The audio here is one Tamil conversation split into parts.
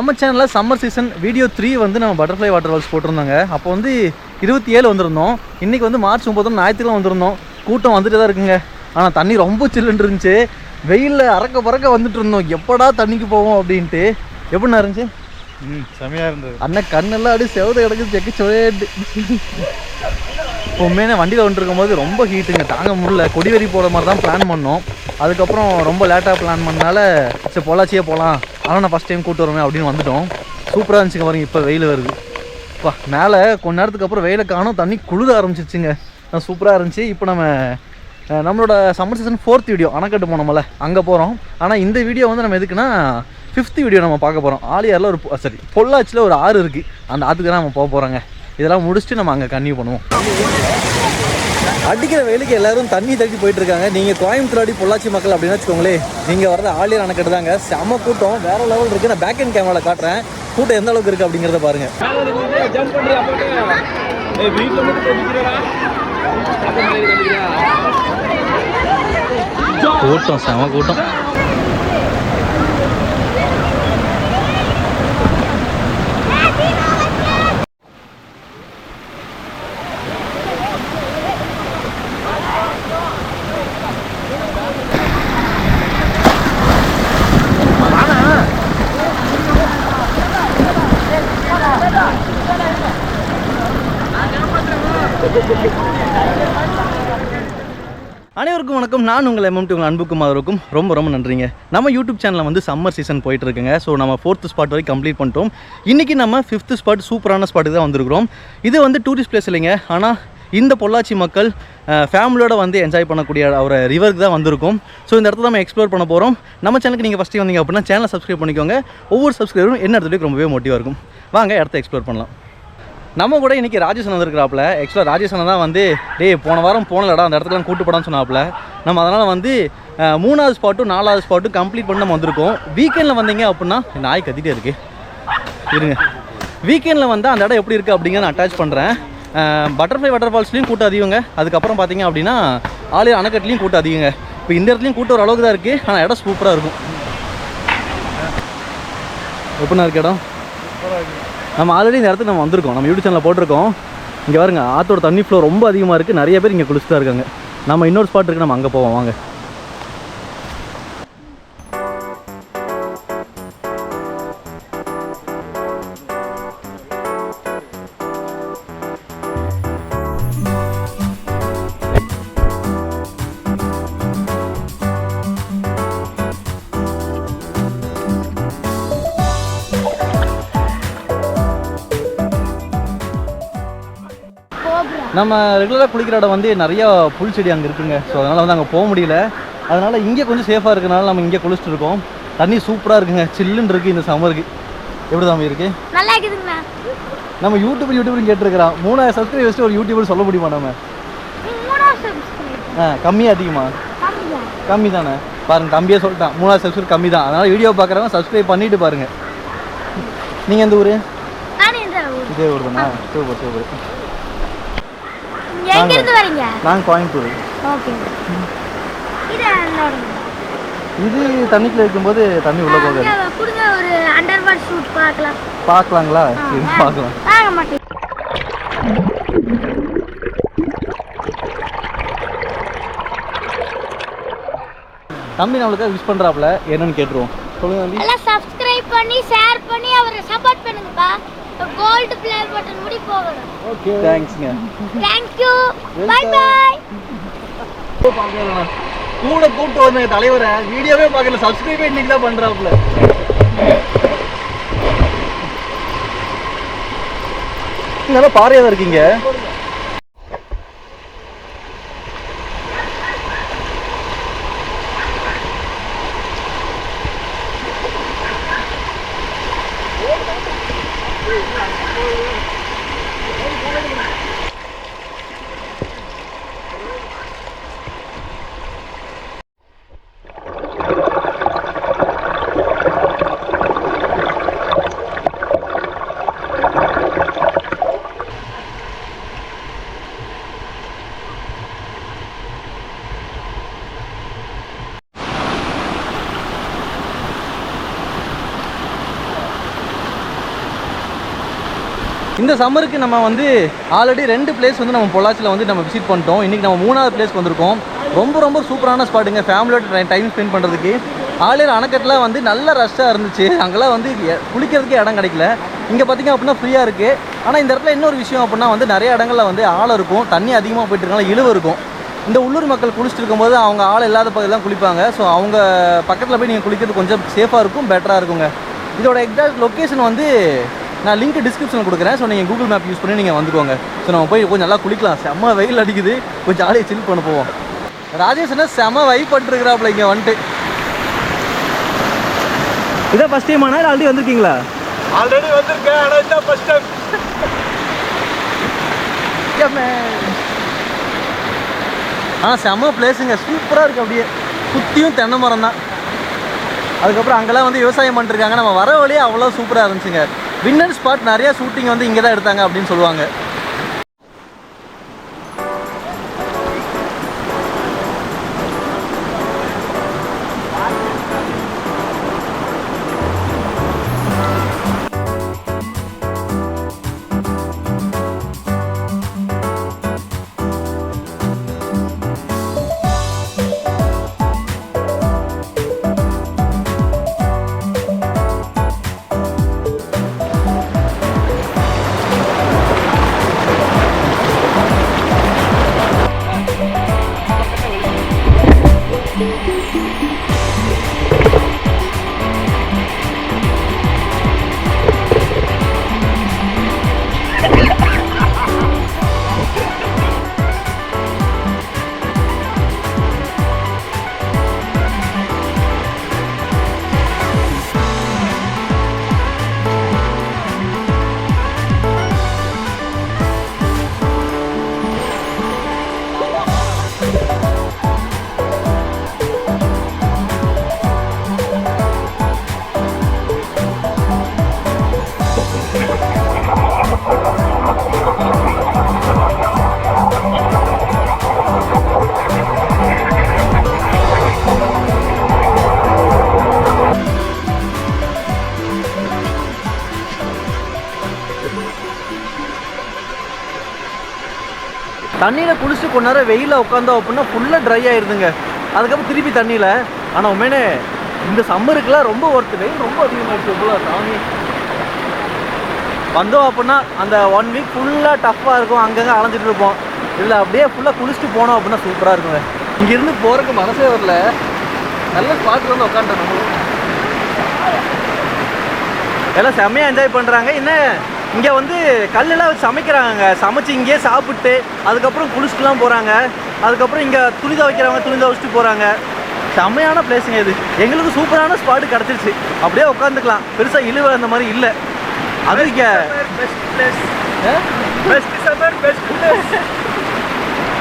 நம்ம சேனலில் சம்மர் சீசன் வீடியோ த்ரீ வந்து நம்ம பட்டர்ஃப்ளை வாட்டர் ஃபால்ஸ் போட்டிருந்தோங்க. அப்போ வந்து இருபத்தி ஏழு வந்திருந்தோம். இன்றைக்கி வந்து மார்ச் முப்பது ஞாயிற்றுக்கிழமை வந்திருந்தோம். கூட்டம் வந்துட்டு தான் இருக்குங்க. ஆனால் தண்ணி ரொம்ப சில்லுன்னு இருந்துச்சு. வெயிலில் அறக்க பறக்க வந்துட்டு இருந்தோம். எப்படா தண்ணிக்கு போவோம் அப்படின்ட்டு. எப்படிண்ணா இருந்துச்சு? ம் செமையாக இருந்தது. அண்ணன் கண்ணெல்லாம் அப்படியே செவத கிடக்குது. செக்கு சொல்லேட்டு உண்மையான வண்டியில் வந்துட்டு இருக்கும்போது ரொம்ப ஹீட்டுங்க தாங்க முடியல. கொடிவெறி போகிற மாதிரி தான் பிளான் பண்ணோம். அதுக்கப்புறம் ரொம்ப லேட்டாக பிளான் பண்ணனால சரி பொள்ளாச்சியே போகலாம் ஆனால் நான் ஃபஸ்ட் டைம் கூட்டு வரேன் அப்படின்னு வந்துட்டோம். சூப்பராக இருந்துச்சுங்க பாருங்க இப்போ வெயில் வருது. பா மேலே கொஞ்ச நேரத்துக்கு அப்புறம் வெயிலை காணும் தண்ணி குளிர ஆரம்பிச்சிச்சுங்க சூப்பராக இருந்துச்சு. இப்போ நம்ம நம்மளோட சம்மர் சீசன் ஃபோர்த் வீடியோ அணைக்கட்டு போனோம்ல அங்கே போகிறோம் ஆனால் இந்த வீடியோ வந்து நம்ம எதுக்குன்னா ஃபிஃப்த் வீடியோ நம்ம பார்க்க போகிறோம் ஆலியாரில் ஒரு சரி பொள்ளாச்சியில் ஒரு ஆறு இருக்குது அந்த ஆற்றுக்கு தான் நம்ம போக போகிறோங்க இதெல்லாம் முடிச்சுட்டு நம்ம அங்கே கன்னியூ பண்ணுவோம். அடிக்கிற வேலைக்கு எல்லாரும் தண்ணி தட்டி போயிட்டு இருக்காங்க நீங்கள் கோயம்புத்தூர் அடி பொள்ளாச்சி மக்கள் அப்படின்னு வச்சுக்கோங்களேன் நீங்கள் வர்றது ஆளியர் அணைக்கட்டு தாங்க செம கூட்டம் வேற லெவல் இருக்குது நான் பேக் அண்ட் கேமரா காட்டுறேன். கூட்டம் எந்த அளவுக்கு இருக்கு அப்படிங்கிறத பாருங்க. கூட்டம் செம கூட்டம். அனைவருக்கும் வணக்கம். நான் உங்கள் எம்எம்டி உங்கள் அன்புக்கும் இருக்கும் ரொம்ப ரொம்ப நன்றிங்க. நம்ம யூடியூப் சேனலில் வந்து சம்மர் சீசன் போயிட்டு இருக்குங்க ஸோ நம்ம ஃபோர்த்து ஸ்பாட் வரைக்கும் கம்ப்ளீட் பண்ணிட்டோம். இன்றைக்கி நம்ம ஃபிஃப்த் ஸ்பாட் சூப்பரான ஸ்பாட்டுக்கு தான் வந்திருக்கிறோம். இது வந்து டூரிஸ்ட் பிளேஸ் இல்லைங்க. ஆனால் இந்த பொள்ளாச்சி மக்கள் ஃபேமிலியோட வந்து என்ஜாய் பண்ணக்கூடிய ஒரு ரிவருக்கு தான் வந்திருக்கும். ஸோ இந்த இடத்துல நம்ம எக்ஸ்ப்ளோர் பண்ண போகிறோம் நம்ம சேனலுக்கு நீங்கள் ஃபஸ்ட்டு வந்தீங்க அப்படின்னா சேனலை சப்ஸ்கிரைப் பண்ணிக்கோங்க. ஒவ்வொரு சப்ஸ்கிரைபரும் என்ன இடத்துலையும் ரொம்பவே மோட்டிவாக இருக்கும். வாங்க இடத்த எக்ஸ்ப்ளோர் பண்ணலாம். நம்ம கூட இன்றைக்கி ராஜேஷன் வந்திருக்கிறாப்புல. ஆக்சுவலாக ராஜேஷனை தான் வந்து டேய் போன வாரம் போனலடா அந்த இடத்துல கூட்டு போடான்னு சொன்னாப்புல. நம்ம அதனால் வந்து மூணாவது ஸ்பாட்டும் நாலாவது ஸ்பாட்டும் கம்ப்ளீட் பண்ணி நம்ம வந்திருக்கோம். வீக்கெண்டில் வந்தீங்க அப்படின்னா நாய் கத்திட்டே இருக்குது இருங்க. வீக்கெண்டில் வந்தால் அந்த இடம் எப்படி இருக்குது அப்படிங்கிறத நான் அட்டாச் பண்ணுறேன் பட்டர்ஃப்ளை வாட்டர் ஃபால்ஸ்லேயும் கூட்டம் அதிகங்க. அதுக்கப்புறம் பார்த்தீங்க அப்படின்னா ஆலியார் அணைக்கட்டுலையும் கூட்டம் அதிகங்க. இப்போ இந்த இடத்துலையும் கூட்டம் ஒரு அளவுக்கு தான் இருக்குது ஆனால் இடம் சூப்பராக இருக்கும். எப்படின்னா இருக்கு இடம்? நம்ம ஆல்ரெடி இந்த இடத்துக்கு நம்ம வந்திருக்கோம். நம்ம யூடியூப் சேனலில் போட்டிருக்கோம். இங்கே பாருங்க ஆற்றோட தண்ணி ஃப்ளோ ரொம்ப அதிகமாக இருக்குது நிறைய பேர் இங்கே குளிச்சுட்டு தான் இருக்காங்க. நம்ம இன்னொரு ஸ்பாட் இருக்குது நம்ம அங்கே போவோம். வாங்க. நம்ம ரெகுலராக குளிக்கிற இடம் வந்து நிறைய புல் செடி அங்கே இருக்குங்க. ஸோ அதனால் வந்து அங்கே போக முடியல. அதனால் இங்கே கொஞ்சம் சேஃபாக இருக்கனால நம்ம இங்கே குளிச்சுட்டு இருக்கோம். தண்ணி சூப்பராக இருக்குங்க. சில்லுன்னு இருக்குது இந்த சம்மருக்கு எப்படி தான் இருக்குது நல்லா இருக்குதுங்கண்ணா நம்ம யூடியூப் யூடியூப்னு கேட்டிருக்கிறோம் மூணாயிரம் சப்ஸ்கிரைப் வச்சுட்டு ஒரு யூடியூபர் சொல்ல முடியுமா நம்ம? ஆ கம்மி அதிகமா? கம்மி தானே பாருங்க தம்பியே சொல்லிட்டான். மூணாயிரம் சப்ஸ்கிரைப் கம்மி தான் அதனால் வீடியோ பார்க்குறவங்க சப்ஸ்கிரைப் பண்ணிட்டு பாருங்க. நீங்கள் எந்த ஊர்? இதே ஊர் தானே சூப்பர் சூப்பர். எங்க இருந்து வரீங்க? நாங்கள் கோயம்புத்தூர். ஓகே. இது இது தண்ணிக்குள்ள இருக்கும்போது தண்ணி உள்ளே போகாது. கொடுங்க ஒரு அண்டர் ஷூட் பார்க்கலாம். பார்க்கலாங்களா? வாங்க. பார்க்கலாம். வாங்க மாட்டேன் தம்பி நம்மளுக்கு விஷ் பண்ணுறாப்புல என்னன்னு கேட்டுருவோம். சொல்லுங்க தம்பி. எல்லாம் சப்ஸ்கிரைப் பண்ணி ஷேர் பண்ணி அவரை சப்போர்ட் பண்ணுங்கப்பா. கோல்டு ப்ளே பட்டன் முடி போகணும். ஓகே தேங்க்ஸ்ங்க தேங்க் யூ பை பை கூட கூப்பிட்டு வந்த தலைவரை. வீடியோவே பார்க்கல சப்ஸ்கிரைபே இன்னைக்கு தான் பண்ணுறாப்புல நல்லா பாறையாக தான் இருக்கீங்க? இந்த சம்மருக்கு நம்ம வந்து ஆல்ரெடி ரெண்டு பிளேஸ் வந்து நம்ம பொள்ளாச்சியில் வந்து நம்ம விசிட் பண்ணிட்டோம். இன்றைக்கி நம்ம மூணாவது பிளேஸ்க்கு வந்திருக்கோம். ரொம்ப ரொம்ப சூப்பரான ஸ்பாட்டுங்க ஃபேமிலியோட டைம் ஸ்பெண்ட் பண்ணுறதுக்கு ஆளுநர் அணைக்கட்டில் வந்து நல்ல ரஷ்ஷாக இருந்துச்சு. அங்கெல்லாம் வந்து குளிக்கிறதுக்கே இடம் கிடைக்கல. இங்கே பார்த்தீங்க அப்படின்னா ஃப்ரீயாக இருக்குது ஆனால் இந்த இடத்துல இன்னொரு விஷயம் அப்படின்னா வந்து நிறைய இடங்களில் வந்து ஆழம் இருக்கும். தண்ணி அதிகமாக போயிட்டு இருக்கனால இழுவு இருக்கும். இந்த உள்ளூர் மக்கள் குளிச்சுட்டு இருக்கும்போது அவங்க ஆள் இல்லாத பகுதியெல்லாம் தான் குளிப்பாங்க. ஸோ அவங்க பக்கத்தில் போய் நீங்கள் குளிக்கிறது கொஞ்சம் சேஃபாக இருக்கும் பெட்டராக இருக்குங்க. இதோட எக்ஸாக்ட் லொக்கேஷன் வந்து நான் லிங்க் டிஸ்கிரிப்ஷனில் கொடுக்குறேன். ஸோ நீங்கள் கூகுள் மேப் யூஸ் பண்ணி நீங்கள் வந்துக்கோங்க. ஸோ நம்ம போய் கொஞ்சம் நல்லா குளிக்கலாம். செம்ம வெயில் அடிக்குது. கொஞ்சம் ஜாலியாக சில் பண்ண போவோம். ராஜேஷ் என்ன செம்ம வைப் பண்ணிருக்கிறாப்புல இங்கே வந்துட்டு. இதான் ஃபஸ்ட் டைம் ஆனால் ஆல்ரெடி வந்திருக்கீங்களா? ஆல்ரெடி வந்திருக்கேன் ஆனா இதான் ஃபர்ஸ்ட் டைம் ஆனால் செம்ம பிளேஸுங்க சூப்பராக இருக்குது அப்படியே. சுற்றியும் தென்னை மரம் தான். அதுக்கப்புறம் அங்கெல்லாம் வந்து விவசாயம் பண்ணிருக்காங்க. நம்ம வர வழியே அவ்வளோ சூப்பராக இருந்துச்சுங்க. வின்னர் ஸ்பாட் நிறைய ஷூட்டிங் வந்து இங்கே தான் எடுத்தாங்க அப்படின்னு சொல்லுவாங்க. தண்ணியில் குளிச்சுட்டு கொஞ்ச நேரம் வெயிலில் உட்காந்தோம் அப்படின்னா ஃபுல்லாக ட்ரை ஆயிருதுங்க. அதுக்கப்புறம் திருப்பி தண்ணியில். ஆனால் உண்மையிலே இந்த சம்மருக்குலாம் ரொம்ப ஒர்த்து வெயில் ரொம்ப அதிகமாகிடுச்சு இவ்வளோ சாமி வந்தோம் அப்படின்னா அந்த ஒன் வீக் ஃபுல்லாக டஃப்பாக இருக்கும். அங்கங்கே அலைஞ்சிட்டு இருப்போம். இல்லை அப்படியே ஃபுல்லாக குளிச்சுட்டு போனோம் அப்படின்னா சூப்பராக இருக்குங்க. இங்கேருந்து போகிறதுக்கு மனசே வரல. நல்ல ஸ்பாட் வந்து உட்காந்துட்டோம் நம்மளும் எல்லாம் செம்மையாக என்ஜாய் பண்ணுறாங்க என்ன இங்கே வந்து கல்லெல்லாம் வச்சு சமைக்கிறாங்க சமைச்சு இங்கேயே சாப்பிட்டு அதுக்கப்புறம் குளிச்சுட்டுலாம் போகிறாங்க அதுக்கப்புறம் இங்கே துணி துவைக்கிறவங்க துணி துவைச்சிட்டு போகிறாங்க செம்மையான பிளேஸுங்க இது. எங்களுக்கு சூப்பரான ஸ்பாட்டு கிடச்சிருச்சு. அப்படியே உட்காந்துக்கலாம் பெருசாக இழுவ அந்த மாதிரி இல்லை. அது இங்கே best place best summer best place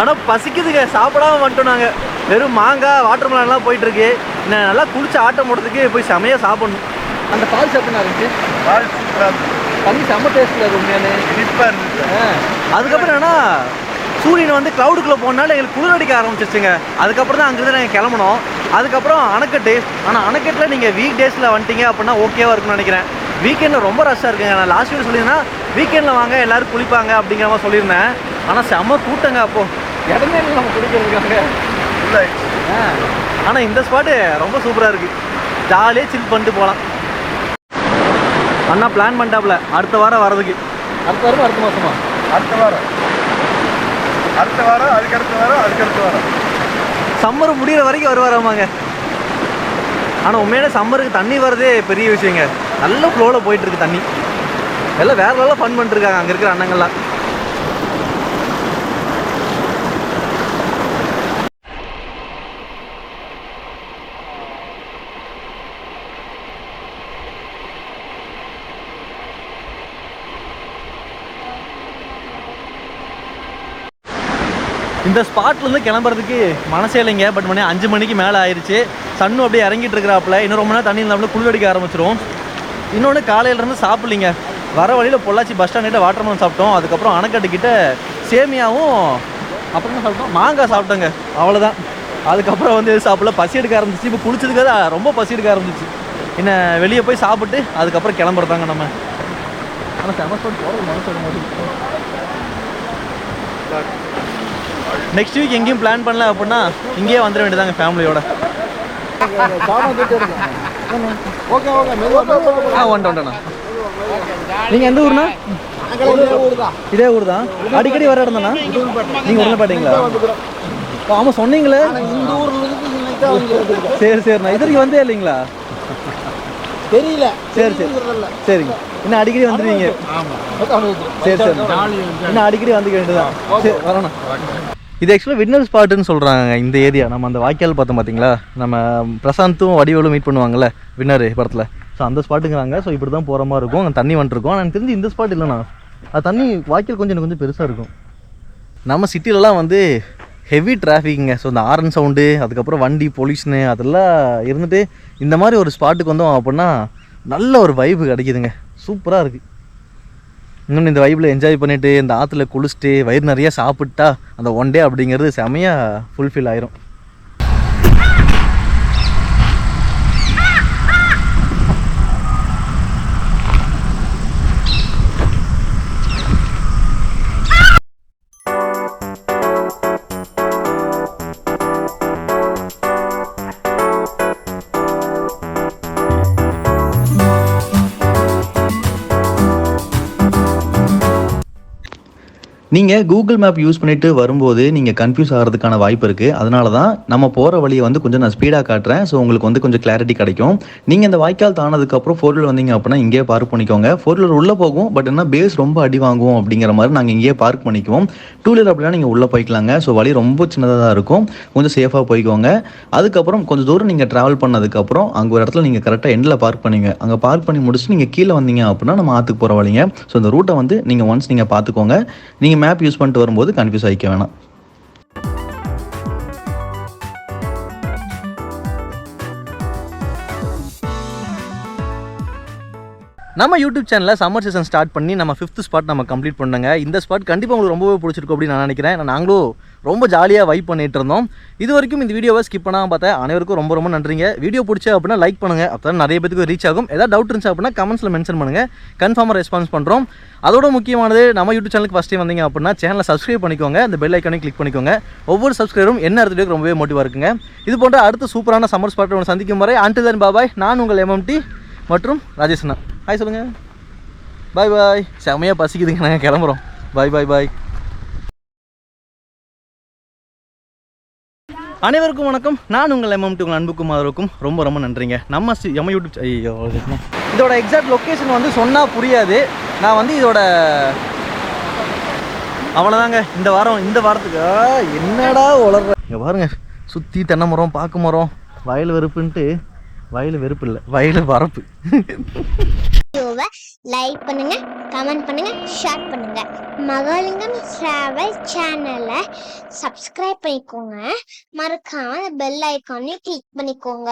ஆனால் பசிக்குதுங்க. சாப்பிடாம வந்துட்டோம் நாங்கள் வெறும் மாங்காய் வாட்டர் மெலன்லாம் போயிட்டுருக்கு. இன்னும் நல்லா குளிச்சு ஆட்டம் போடுறதுக்கு போய் செமையாக சாப்பிடணும். அந்த பால் சாப்பிட்னா இருந்துச்சு பால் சூப்பரா இருந்தது தண்ணி செம்ம டேஸ்ட்டில் அது உண்மையானே ஆ, அதுக்கப்புறம் என்னன்னா சூரியன் வந்து க்ளவுடுக்குள்ளே போனால எங்களுக்கு குளிர் அடிக்க ஆரம்பிச்சிச்சுங்க அதுக்கப்புறம் தான் அங்கேருந்து நாங்கள் கிளம்பணும் அதுக்கப்புறம் அணைக்கட்டு. ஆனால் அணைக்கட்டில் நீங்கள் வீக் டேஸில் வந்துட்டீங்க அப்படின்னா ஓகேவா இருக்கும்னு நினைக்கிறேன். வீக்கெண்டில் ரொம்ப ரஷ்ஷாக இருக்குங்க. நான் லாஸ்ட் வீக் சொல்லியிருந்தேன் வீக்கெண்டில் வாங்க எல்லாரும் குளிப்பாங்க அப்படிங்கிற மாதிரி சொல்லியிருந்தேன். ஆனால் செம்ம கூட்டங்க அப்போ. இடமே இல்லை நம்ம full ஆயிடுச்சு. ஆனால் இந்த ஸ்பாட்டு ரொம்ப சூப்பராக இருக்குது ஜாலியாக சில் பண்ணிட்டு போகலாம் அண்ணா பிளான் பண்ணிட்டாப்ல. அடுத்த வாரம் வரதுக்கு அடுத்த வாரம் அடுத்த மாதமா அடுத்த வாரம். அடுத்த வாரம் அதுக்கு அடுத்த வாரம் அதுக்கு அடுத்த வாரம். சம்மர் முடிகிற வரைக்கும் வருவாராமாங்க. ஆனால் உண்மையான சம்மருக்கு தண்ணி வரதே பெரிய விஷயங்க. நல்ல ஃப்ளோவில் போயிட்டு இருக்கு தண்ணி. எல்லாம் வேற லெவலில் ஃபன் பண்ணிருக்காங்க அங்கே இருக்கிற அண்ணங்கள்லாம். இந்த ஸ்பாட்லேருந்து கிளம்புறதுக்கு மனசே இல்லைங்க. பட் மணி அஞ்சு மணிக்கு மேலே ஆயிருச்சு. சன்னும் அப்படியே இறங்கிட்டு இருக்கிறாப்புல. இன்னும் ரொம்ப நேரம் தண்ணி இல்லாமல் குளிரடிக்க ஆரம்பிச்சிடும் இன்னொன்று காலையிலேருந்து சாப்பிட்லிங்க. வர வழியில் பொள்ளாச்சி பஸ் ஸ்டாண்ட் கிட்ட வாட்டர் சாப்பிட்டோம். அதுக்கப்புறம் அணைக்கட்டு கிட்ட சேமியாவும் அப்புறம் என்ன சாப்பிட்டோம்? மாங்காய் சாப்பிட்டோங்க. அவ்வளோதான் அதுக்கப்புறம் வந்து சாப்பிடல. பசி எடுக்க ஆரம்பிச்சு இப்போ குளிச்சதுக்காக ரொம்ப பசி எடுக்க ஆரம்பிச்சிச்சு. என்ன வெளியே போய் சாப்பிட்டு அதுக்கப்புறம் கிளம்புறதாங்க நம்ம. ஆனால் செம போகிறது மனசு நெக்ஸ்ட் வீக் எங்கேயும் பிளான் பண்ணல அப்படின்னா இங்கேயே வந்துட வேண்டியதாங்க ஃபேமிலியோட ஓகே ஓகே ஆ ஒன் ஒன்டண்ணா நீங்கள் எந்த ஊர்னா இதே ஊர் தான் அடிக்கடி வர இடம் தானா நீங்கள் உடனே ஆமாம் சொன்னீங்களே இந்த ஊர்ல சரி சரிண்ணா. இது வரைக்கும் வந்தே இல்லைங்களா? தெரியல. சரி சரி. சரிங்க. இன்னும் அடிக்கடி வந்துடுவீங்க. சரி சரி. இன்னும் அடிக்கடி வந்துக்க வேண்டியதான் சரி வரணும் இது ஆக்சுவலாக வின்னர் ஸ்பாட்டுன்னு சொல்கிறாங்க இந்த ஏரியா நம்ம அந்த வாய்க்கால் பார்த்தோம் பார்த்தீங்களா? நம்ம பிரசாந்தும் வடிவலும் மீட் பண்ணுவாங்கல்ல வின்னர் படத்தில். ஸோ அந்த ஸ்பாட்டுங்கிறாங்க ஸோ இப்படி தான் போகிற மாதிரி இருக்கும். அங்கே தண்ணி வந்துருக்கும். எனக்கு தெரிஞ்சு இந்த ஸ்பாட் இல்லைண்ணா. அது தண்ணி வாய்க்கால் கொஞ்சம் எனக்கு கொஞ்சம் பெருசாக இருக்கும். நம்ம சிட்டிலலாம் வந்து ஹெவி டிராஃபிக்குங்க ஸோ இந்த ஆரன் சவுண்டு அதுக்கப்புறம் வண்டி பொல்யூஷனு அதெல்லாம் இருந்துட்டு இந்த மாதிரி ஒரு ஸ்பாட்டுக்கு வந்தோம் அப்படின்னா நல்ல ஒரு வைப்பு கிடைக்குதுங்க. சூப்பராக இருக்குது இன்னொன்று இந்த வைப்பில் என்ஜாய் பண்ணிவிட்டு இந்த ஆற்றுல குளிச்சுட்டு வயிறு நிறைய சாப்பிட்டா அந்த ஒன் டே அப்படிங்கிறது செமையாக ஃபுல்ஃபில் ஆயிரும். நீங்கள் கூகுள் மேப் யூஸ் பண்ணிட்டு வரும்போது நீங்கள் கன்ஃபியூஸ் ஆகிறதுக்கான வாய்ப்பு இருக்குது அதனால தான் நம்ம போகிற வழியை வந்து கொஞ்சம் நான் ஸ்பீடாக காட்டுறேன். ஸோ உங்களுக்கு வந்து கொஞ்சம் கிளாரிட்டி கிடைக்கும். நீங்கள் இந்த வாய்க்கால் தானதுக்கப்புறம் ஃபோர் வீலர் வந்தீங்க அப்படின்னா இங்கேயே பார்க் பண்ணிக்கோங்க. ஃபோர் வீலர் உள்ளே போகும் பட் என்ன பேஸ் ரொம்ப அடி வாங்குவோம் அப்படிங்கிற மாதிரி நாங்கள் இங்கேயே பார்க் பண்ணிக்குவோம். டூ வீலர் அப்படின்னா நீங்கள் உள்ளே போய்க்கலாங்க. ஸோ வழி ரொம்ப சின்னதாக தான் இருக்கும். கொஞ்சம் சேஃபாக போய்க்கோங்க. அதுக்கப்புறம் கொஞ்சம் தூரம் நீங்கள் ட்ராவல் பண்ணதுக்கப்புறம் அங்கே ஒரு இடத்துல நீங்கள் கரெக்டாக எண்டில் பார்க் பண்ணுங்க. அங்கே பார்க் பண்ணி முடிச்சுட்டு நீங்கள் கீழே வந்தீங்க அப்படின்னா நம்ம ஆற்றுக்கு போகிற வழிங்க. ஸோ இந்த ரூட்டை வந்து நீங்கள் ஒன்ஸ் நீங்கள் பார்த்துக்கோங்க நீங்கள் மேப் யூஸ் பண்ணிட்டு வரும்போது கன்ஃபியூஸ் ஆகிக்க வேணாம். நம்ம யூடியூப் சேனலில் சம்மர் சீசன் ஸ்டார்ட் பண்ணி நம்ம ஃபிஃப்த் ஸ்பாட் நம்ம கம்ப்ளீட் பண்ணுங்க இந்த ஸ்பாட் கண்டிப்பாக உங்களுக்கு ரொம்பவே பிடிச்சிருக்கும் அப்படின்னு நான் நினைக்கிறேன். நாங்களும் ரொம்ப ஜாலியாக வைப் பண்ணிகிட்டு இருந்தோம் இது வரைக்கும் இந்த வீடியோவை ஸ்கிப் பண்ணாமல் பார்த்தா அனைவருக்கும் ரொம்ப ரொம்ப நன்றிங்க. வீடியோ பிடிச்ச அப்படின்னா லைக் பண்ணுங்கள் அப்போ தான் நிறைய பேருக்கு ரீச் ஆகும். ஏதாவது டவுட் இருந்துச்சு அப்படின்னா கமெண்ட்ஸில் மென்ஷன் பண்ணுங்கள் கன்ஃபார்மாக ரெஸ்பான்ஸ் பண்ணுறோம் அதோட முக்கியமானது நம்ம யூடியூப் சேனலுக்கு ஃபஸ்ட் டைம் வந்தீங்க அப்படின்னா சேனலை சப்ஸ்கிரைப் பண்ணிக்கோங்க. அந்த பெல் ஐக்கானையும் கிளிக் பண்ணிக்கோங்க. ஒவ்வொரு சப்ஸ்கிரைபரும் என்ன இடத்துலையும் ரொம்பவே மோட்டிவாக இருக்குங்க. இது போன்ற அடுத்த சூப்பரான சம்மர் ஸ்பாட் ஒன்று சந்திக்கும் வரை அன்டில் தன் பாபாய் நான் உங்கள் எம்எம்டி மற்றும் ராஜேஷ் அண்ணா. ஹாய் சொல்லுங்கள் பாய் பாய் செமையாக பசிக்குதுங்க. நாங்கள் கிளம்புறோம். பாய் பாய் பாய் அனைவருக்கும் வணக்கம். நான் உங்கள் எம்எம்டி உங்கள் அன்புக்கும் அன்புக்குமாருக்கும் ரொம்ப ரொம்ப நன்றிங்க. நம்ம சி- யூடியூப் ஐயோ இதோட எக்ஸாக்ட் லொக்கேஷன் வந்து சொன்னால் புரியாது. நான் வந்து இதோட அவ்வளோதாங்க இந்த வாரம் இந்த வாரத்துக்கு என்னடா உளர்ற? இங்கே பாருங்க. சுற்றி தென்னை மரம் பாக்கு மரம் வயல் வெறுப்புன்ட்டு வயல் வெறுப்பு இல்லை வயல் வரப்பு. லைக் பண்ணுங்க கமெண்ட் பண்ணுங்க ஷேர் பண்ணுங்க. மகாலிங்கம் டிராவல் சேனலை சப்ஸ்கிரைப் பண்ணிக்கோங்க. மறக்காம பெல் ஐக்கானையும் கிளிக் பண்ணிக்கோங்க.